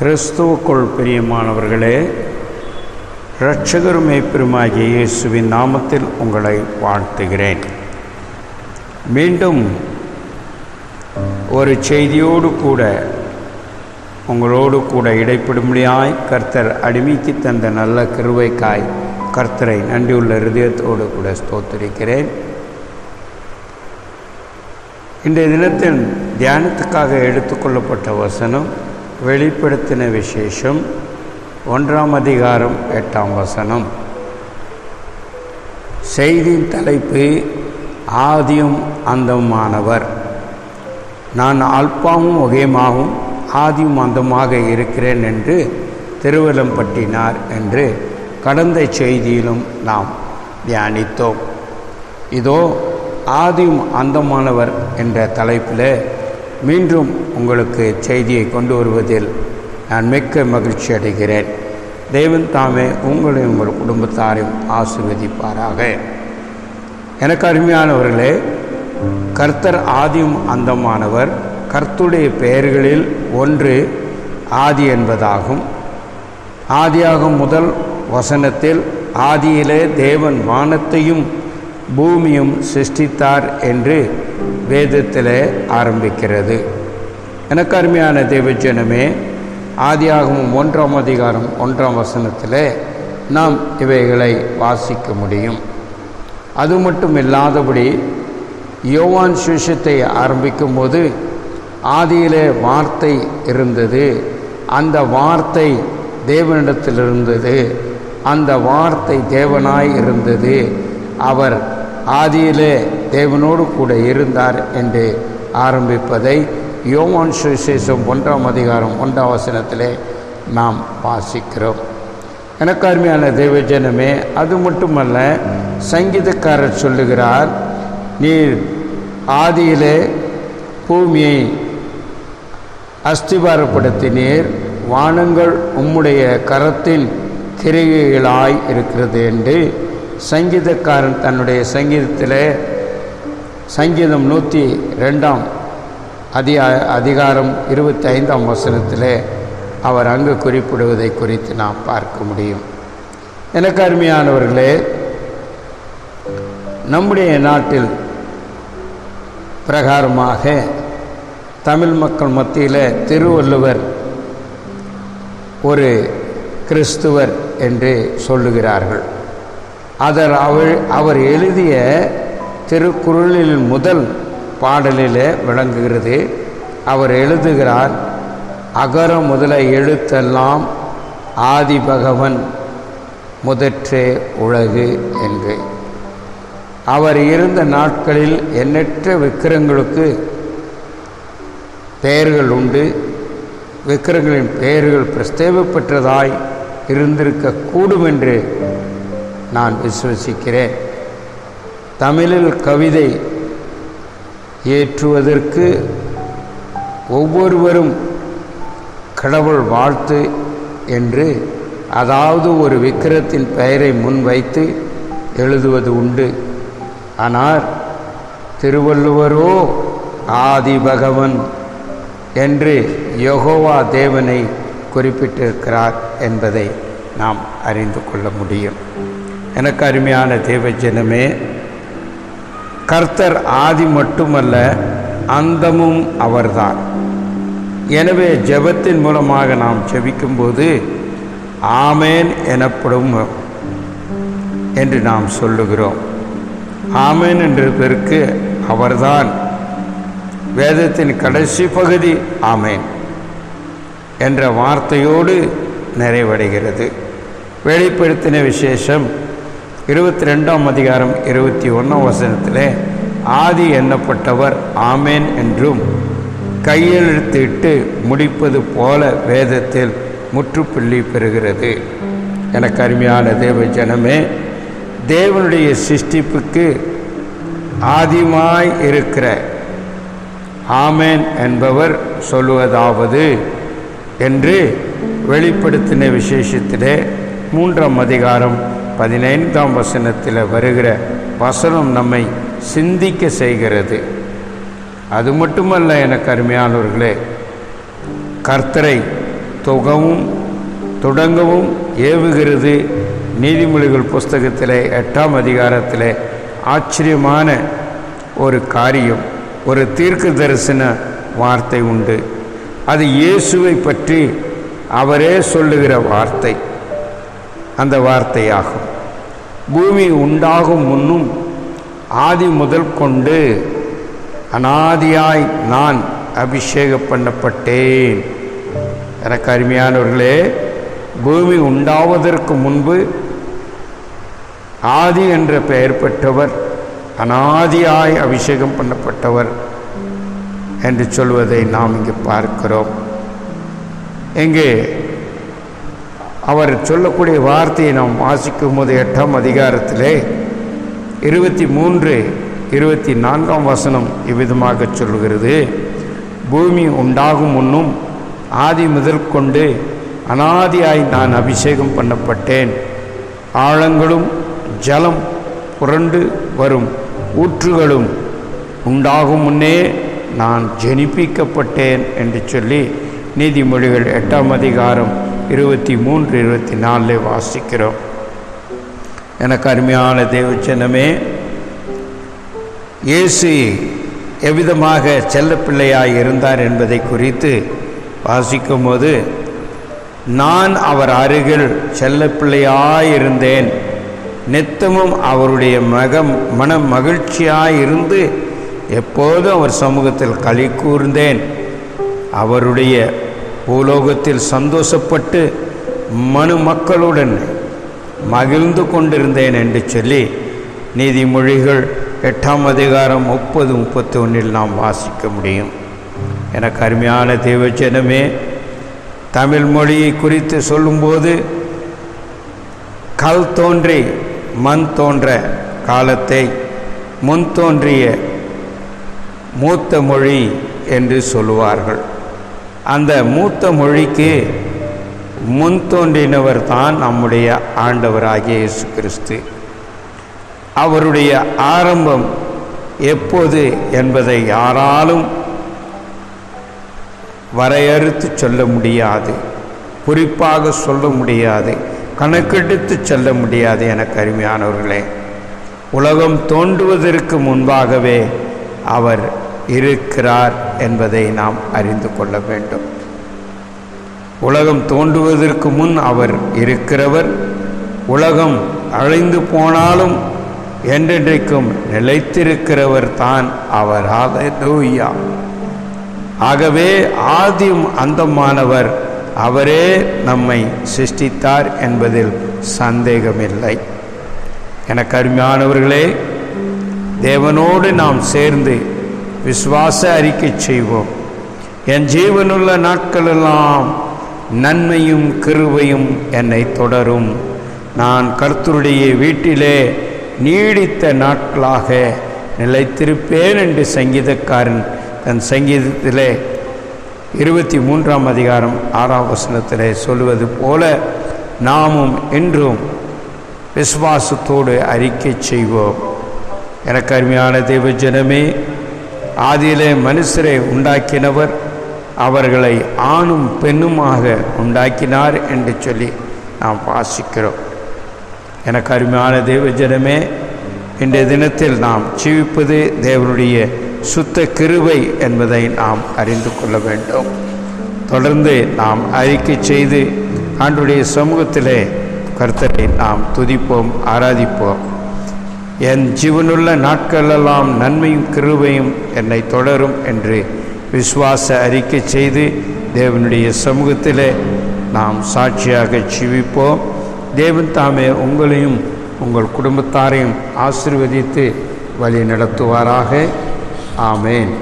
கிறிஸ்துவுக்குள் பிரியமானவர்களே இரட்சகரும் மேய்ப்பெருமாகிய இயேசுவின் நாமத்தில் உங்களை வாழ்த்துகிறேன். மீண்டும் ஒரு செய்தியோடு கூட உங்களோடு கூட இடைப்படும்படியாய் கர்த்தர் அடிமைக்கு தந்த நல்ல கிருவைக்காய் கர்த்தரை நன்றியுள்ள இருதயத்தோடு கூட ஸ்தோத்திருக்கிறேன். இன்றைய தினத்தில் தியானத்துக்காக எடுத்துக்கொள்ளப்பட்ட வசனம் வெளிப்படுத்தின விசேஷம் ஒன்றாம் அதிகாரம் எட்டாம் வசனம். செய்தியின் தலைப்பு ஆதியும் அந்தமானவர் நான் அல்பாவும் ஒகேமாவும் ஆதியும் அந்தமாக இருக்கிறேன் என்று திருவலம்பட்டினார் என்று கடந்த செய்தியிலும் நாம் தியானித்தோம். இதோ ஆதியும் அந்தமானவர் என்ற தலைப்பில் மீண்டும் உங்களுக்கு செய்தியை கொண்டு வருவதில் நான் மிக்க மகிழ்ச்சி அடைகிறேன். தேவன் தாமே உங்களையும் உங்கள் குடும்பத்தாரையும் ஆசிர்வதிப்பாராக. எனக்கு அருமையானவர்களே கர்த்தர் ஆதியும் அந்தமானவர் கர்த்துடைய பெயர்களில் ஒன்று ஆதி என்பதாகும். ஆதியாகும் முதல் வசனத்தில் ஆதியிலே தேவன் வானத்தையும் பூமியும் சிருஷ்டித்தார் என்று வேதத்தில் ஆரம்பிக்கிறது. எனக்கு அருமையான தேவஜனமே ஆதியாகவும் ஒன்றாம் அதிகாரம் ஒன்றாம் வசனத்தில் நாம் இவைகளை வாசிக்க முடியும். அது மட்டும் இல்லாதபடி யோவான் சுவிசத்தை ஆரம்பிக்கும்போது ஆதியிலே வார்த்தை இருந்தது. அந்த வார்த்தை தேவனிடத்தில் இருந்தது அந்த வார்த்தை தேவனாய் இருந்தது. அவர் ஆதியிலே தேவனோடு கூட இருந்தார் என்று ஆரம்பிப்பதை யோவான் சுவிசேஷம் ஒன்றாம் அதிகாரம் ஒன்றாம் வசனத்திலே நாம் வாசிக்கிறோம். எனக்கு அருமையான தெய்வஜனமே அது மட்டுமல்ல சங்கீதக்காரர் சொல்லுகிறார் நீர் ஆதியிலே பூமியை அஸ்திபாரப்படுத்தினீர் வானங்கள் உம்முடைய கரத்தின் கிரிகைகளாய் இருக்கிறது என்று சங்கீதக்காரன் தன்னுடைய சங்கீதத்தில் சங்கீதம் நூற்றி ரெண்டாம் அதி அதிகாரம் இருபத்தி ஐந்தாம் வசனத்தில் அவர் அங்கு குறிப்பிடுவதை குறித்து நாம் பார்க்க முடியும். எனக்கு அருமையானவர்களே நம்முடைய நாட்டில் பிரகாரமாக தமிழ் மக்கள் மத்தியில் திருவள்ளுவர் ஒரு கிறிஸ்துவர் என்று சொல்லுகிறார்கள். அதர் அவர் அவர் எழுதிய திருக்குறளில் முதல் பாடலில் விளங்குகிறது. அவர் எழுதுகிறார் அகர முதல எழுத்தெல்லாம் ஆதி பகவன் முதற்றே உலகு என்று. அவர் இருந்த நாட்களில் எண்ணற்ற விக்கிரங்களுக்கு பெயர்கள் உண்டு. விக்கிரங்களின் பெயர்கள் பிரஸ்தேவப்பெற்றதாய் இருந்திருக்கக்கூடும் என்று நான் விசுவசிக்கிறேன். தமிழில் கவிதை ஏற்றுவதற்கு ஒவ்வொருவரும் கடவுள் வாழ்த்து என்று அதாவது ஒரு விக்கிரத்தின் பெயரை முன்வைத்து எழுதுவது உண்டு. ஆனால் திருவள்ளுவரோ ஆதி பகவன் என்று யகோவா தேவனை குறிப்பிட்டிருக்கிறார் என்பதை நாம் அறிந்து கொள்ள முடியும். எனக்கு அருமையான தேவஜனமே கர்த்தர் ஆதி மட்டுமல்ல அந்தமும் அவர்தான். எனவே ஜெபத்தின் மூலமாக நாம் ஜெபிக்கும்போது ஆமேன் எனப்படும் என்று நாம் சொல்லுகிறோம். ஆமேன் பெருக்கு அவர்தான். வேதத்தின் கடைசி பகுதி ஆமேன் என்ற வார்த்தையோடு நிறைவடைகிறது. வெளிப்படுத்தின விசேஷம் இருபத்தி ரெண்டாம் அதிகாரம் இருபத்தி ஒன்றாம் வசனத்திலே ஆதி எண்ணப்பட்டவர் ஆமேன் என்றும் கையெழுத்திட்டு முடிப்பது போல வேதத்தில் முற்றுப்புள்ளி பெறுகிறது. எனக்கு அருமையான தேவ ஜனமே தேவனுடைய சிருஷ்டிப்புக்கு ஆதிமாய் இருக்கிற ஆமேன் என்பவர் சொல்லுவதாவது என்று வெளிப்படுத்தின விசேஷத்திலே மூன்றாம் அதிகாரம் பதினைந்தாம் வசனத்தில் வருகிற வசனம் நம்மை சிந்திக்க செய்கிறது. அது மட்டுமல்ல எனக்கு அருமையானவர்களே கர்த்தரை தொகவும் தொடங்கவும் ஏவுகிறது. நீதிமொழிகள் புஸ்தகத்தில் எட்டாம் அதிகாரத்தில் ஆச்சரியமான ஒரு காரியம் ஒரு தீர்க்க தரிசன வார்த்தை உண்டு. அது இயேசுவை பற்றி அவரே சொல்லுகிற வார்த்தை. அந்த வார்த்தையாகும். பூமி உண்டாகும் முன்னும் ஆதி முதல் கொண்டு அனாதியாய் நான் அபிஷேகம் பண்ணப்பட்டேன். எனக்கு அருமையானவர்களே பூமி உண்டாவதற்கு முன்பு ஆதி என்ற பெயர் பெற்றவர் அனாதியாய் அபிஷேகம் பண்ணப்பட்டவர் என்று சொல்வதை நாம் இங்கு பார்க்கிறோம். இங்கே அவர் சொல்லக்கூடிய வார்த்தையை நாம் வாசிக்கும் போது எட்டாம் அதிகாரத்திலே இருபத்தி மூன்று இருபத்தி நான்காம் வசனம் இவ்விதமாக சொல்கிறது. பூமி உண்டாகும் முன்னும் ஆதி முதல் கொண்டு அனாதியாய் நான் அபிஷேகம் பண்ணப்பட்டேன். ஆழங்களும் ஜலம் புரண்டு வரும் ஊற்றுகளும் உண்டாகும் முன்னே நான் ஜெனிப்பிக்கப்பட்டேன் என்று சொல்லி நீதிமொழிகள் எட்டாம் அதிகாரம் இருபத்தி மூன்று இருபத்தி நாலில் வாசிக்கிறோம். எனக்கு அருமையான தேவச்சனமே இயேசு எவ்விதமாக செல்லப்பிள்ளையாய் இருந்தார் என்பதை குறித்து வாசிக்கும் போது நான் அவர் அருகில் செல்லப்பிள்ளையாயிருந்தேன் நித்தமும் அவருடைய மகம் மன மகிழ்ச்சியாயிருந்து எப்போதும் அவர் சமூகத்தில் களி கூர்ந்தேன். அவருடைய பூலோகத்தில் சந்தோஷப்பட்டு மனு மக்களுடன் மகிழ்ந்து கொண்டிருந்தேன் என்று சொல்லி நீதிமொழிகள் எட்டாம் அதிகாரம் முப்பது முப்பத்தி ஒன்றில் நாம் வாசிக்க முடியும். எனக்கு அருமையான தேவச்சனமே தமிழ் மொழியை குறித்து சொல்லும்போது கல் தோன்றி மண் தோன்ற காலத்தை முன் தோன்றிய மூத்த மொழி என்று சொல்லுவார்கள். அந்த மூத்த மொழிக்கு முன் தோன்றினவர் தான் நம்முடைய ஆண்டவராகிய இயேசு கிறிஸ்து. அவருடைய ஆரம்பம் எப்போது என்பதை யாராலும் வரையறுத்து சொல்ல முடியாது. குறிப்பாக சொல்ல முடியாது. கணக்கெடுத்து சொல்ல முடியாது என கருமையானவர்களே உலகம் தோன்றுவதற்கு முன்பாகவே அவர் இருக்கிறார் என்பதை நாம் அறிந்து கொள்ள வேண்டும். உலகம் தோன்றுவதற்கு முன் அவர் இருக்கிறவர். உலகம் அழிந்து போனாலும் என்றென்றைக்கும் நிலைத்திருக்கிறவர் தான் அவர். தூய்யா ஆகவே ஆதியும் அந்தமானவர் அவரே நம்மை சிருஷ்டித்தார் என்பதில் சந்தேகமில்லை. என கருமையானவர்களே தேவனோடு நாம் சேர்ந்து விசுவாச அறிக்கை செய்வோம். என் ஜீவனுள்ள நாட்களெல்லாம் நன்மையும் கிருவையும் என்னை தொடரும். நான் கர்த்தருடைய வீட்டிலே நீடித்த நாட்களாக நிலைத்திருப்பேன் என்று சங்கீதக்காரன் தன் சங்கீதத்திலே இருபத்தி மூன்றாம் அதிகாரம் ஆறாம் வசனத்திலே சொல்வது போல நாமும் இன்றும் விசுவாசத்தோடு அறிக்கை செய்வோம். எனக்கு அருமையான தெய்வ ஜனமே ஆதியிலே மனுஷரை உண்டாக்கினவர் அவர்களை ஆணும் பெண்ணுமாக உண்டாக்கினார் என்று சொல்லி நாம் வாசிக்கிறோம். எனக்கு அருமையான தேவ ஜனமே இன்றைய தினத்தில் நாம் ஜீவிப்பது தேவனுடைய சுத்த கிருவை என்பதை நாம் அறிந்து கொள்ள வேண்டும். தொடர்ந்து நாம் அறிக்கை செய்து ஆண்டுடைய சமூகத்திலே கர்த்தரை நாம் துதிப்போம் ஆராதிப்போம். என் ஜீவனுள்ள நாட்களெல்லாம் நன்மையும் கிருபையும் என்னை தொடரும் என்று விசுவாச அறிக்கை செய்து தேவனுடைய சமூகத்தில் நாம் சாட்சியாக ஜீவிப்போம். தேவன் தாமே உங்களையும் உங்கள் குடும்பத்தாரையும் ஆசிர்வதித்து வழி நடத்துவாராக. ஆமேன்.